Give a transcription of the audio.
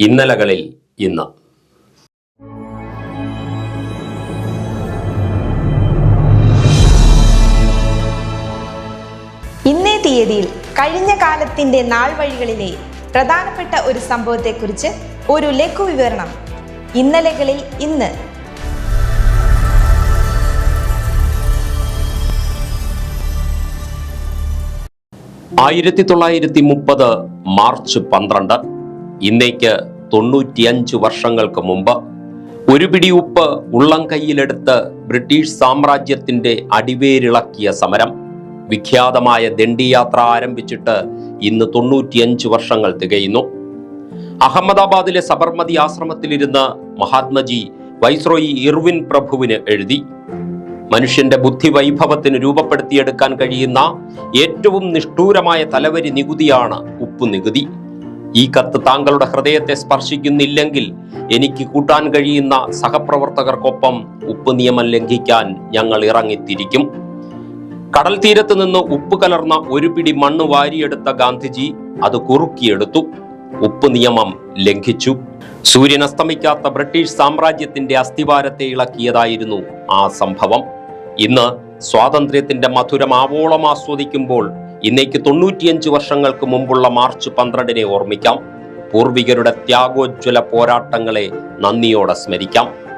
ഇന്നലകളിൽ ഇന്ന്. ഇന്നേ തീയതിയിൽ കഴിഞ്ഞ കാലത്തിന്റെ നാൾ വഴികളിലെ പ്രധാനപ്പെട്ട ഒരു സംഭവത്തെക്കുറിച്ച് ഒരു ലഘു വിവരണം ഇന്നലകളിൽ ഇന്ന്. ആയിരത്തി തൊള്ളായിരത്തി മുപ്പത് മാർച്ച് പന്ത്രണ്ട് ഇന്നേക്ക് തൊണ്ണൂറ്റിയഞ്ച് വർഷങ്ങൾക്ക് മുമ്പ് ഒരു പിടി ഉപ്പ് ഉള്ളം കൈയിലെടുത്ത് ബ്രിട്ടീഷ് സാമ്രാജ്യത്തിന്റെ അടിവേരിളക്കിയ സമരം വിഖ്യാതമായ ദണ്ഡിയാത്ര ആരംഭിച്ചിട്ട് ഇന്ന് തൊണ്ണൂറ്റിയഞ്ച് വർഷങ്ങൾ തികയുന്നു. അഹമ്മദാബാദിലെ സബർമതി ആശ്രമത്തിലിരുന്ന് മഹാത്മജി വൈസ്രോയി ഇർവിൻ പ്രഭുവിന് എഴുതി. മനുഷ്യന്റെ ബുദ്ധി വൈഭവത്തിന് രൂപപ്പെടുത്തിയെടുക്കാൻ കഴിയുന്ന ഏറ്റവും നിഷ്ഠൂരമായ തലവരി നികുതിയാണ് ഉപ്പ് നികുതി ഈ കത്ത് താങ്കളുടെ ഹൃദയത്തെ സ്പർശിക്കുന്നില്ലെങ്കിൽ എനിക്ക് കൂട്ടാൻ കഴിയുന്ന സഹപ്രവർത്തകർക്കൊപ്പം ഉപ്പ് നിയമം ലംഘിക്കാൻ ഞങ്ങൾ ഇറങ്ങിത്തിരിക്കും. കടൽ തീരത്ത് നിന്ന് ഉപ്പ് കലർന്ന ഒരു പിടി മണ്ണ് വാരിയെടുത്ത ഗാന്ധിജി അത് കുറുക്കിയെടുത്തു. ഉപ്പ് നിയമം ലംഘിച്ചു. സൂര്യൻ അസ്തമിക്കാത്ത ബ്രിട്ടീഷ് സാമ്രാജ്യത്തിന്റെ അസ്ഥിവാരത്തെ ഇളക്കിയതായിരുന്നു ആ സംഭവം. ഇന്ന് സ്വാതന്ത്ര്യത്തിന്റെ മധുരം ആവോളം ആസ്വദിക്കുമ്പോൾ ഇന്നേക്ക് തൊണ്ണൂറ്റിയഞ്ച് വർഷങ്ങൾക്ക് മുമ്പുള്ള മാർച്ച് പന്ത്രണ്ടിനെ ഓർമ്മിക്കാം. പൂർവികരുടെ ത്യാഗോജ്വല പോരാട്ടങ്ങളെ നന്ദിയോടെ സ്മരിക്കാം.